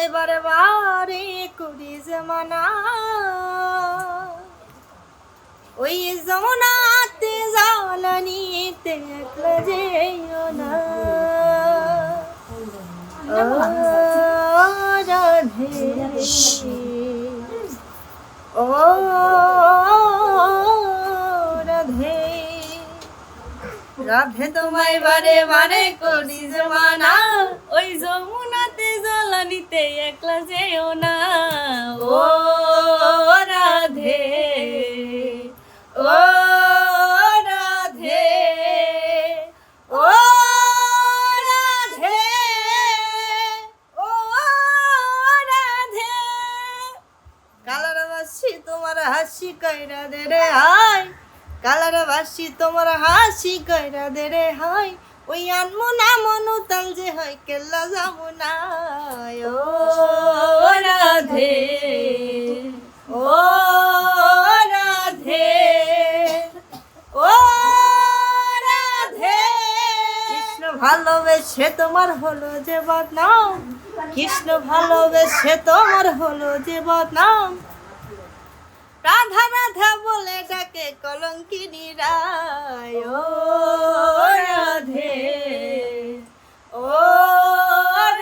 যায় বারবারে করি জমানা ওই জমনাতে জ্বালানিতে একলা যেও না রাধে রাধে তোমায় বারে বারে করি জমানা। ওই যমুনাতে জলানিতে একলা যেও না। ও রাধে কালার বাসি, তোমার হাসি কইরা দে রে হয় ওই আনমু না মনু তাল যে হয়, কেল্লা যাব না ও রাধে ও রাধে ও রাধে। কৃষ্ণ ভালোবেসে তোমার হলো যে বদনাম। কৃষ্ণ ভালোবেসে তোমার হলো যে বদনাম। রাধা রাধা বলে ডাকে কলঙ্কিনী রায়। ও রাধে ও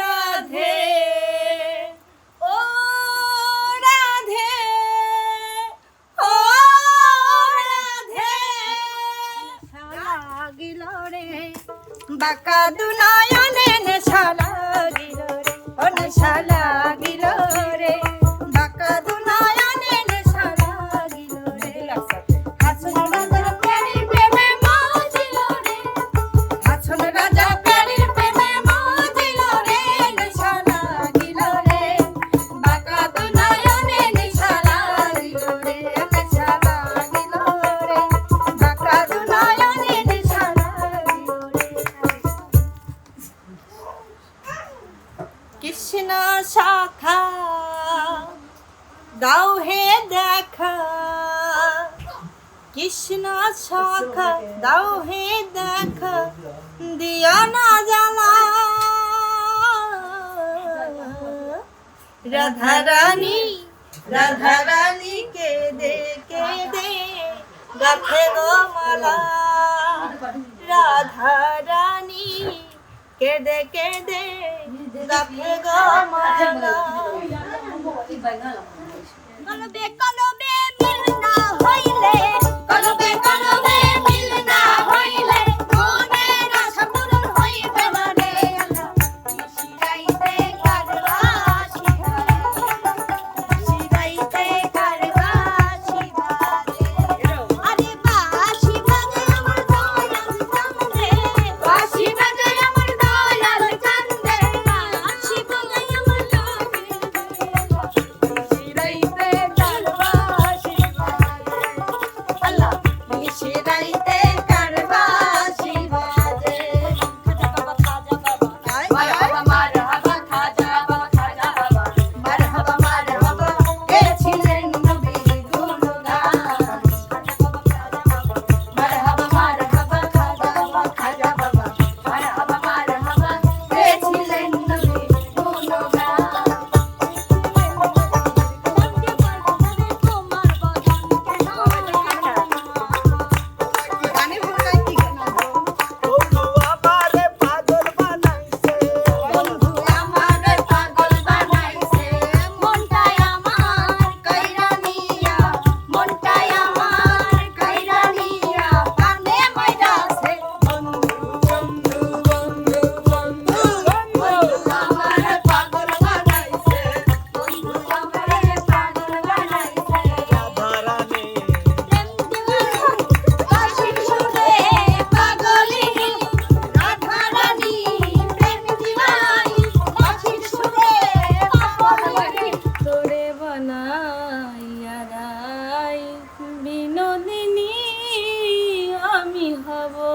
রাধে ও রাধে ও রাধে। লাগিল রে। বাঁকা দুনয়নে নেশা কৃষ্ণ শাখা, দাও হে দেখা। কৃষ্ণ শাখা, দাও হে দেখা দিয়া না জ্বালা। রাধা রানী রাধা রানী কে দে কে দে গাথে গো মালা। রাধা রানী কে দে কে দে গাথে গো মালা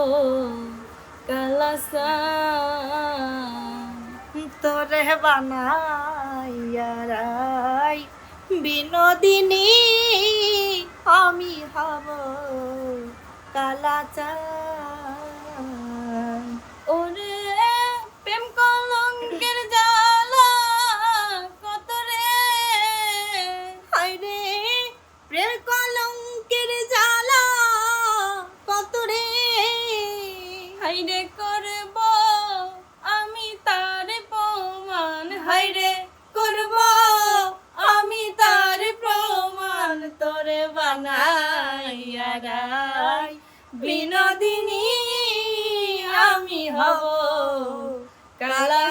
হব কালাসা তোরে বানাইয়া রাই। বিনোদিনী আমি হব কালাচা। বিনোদিনী আমি হব কালা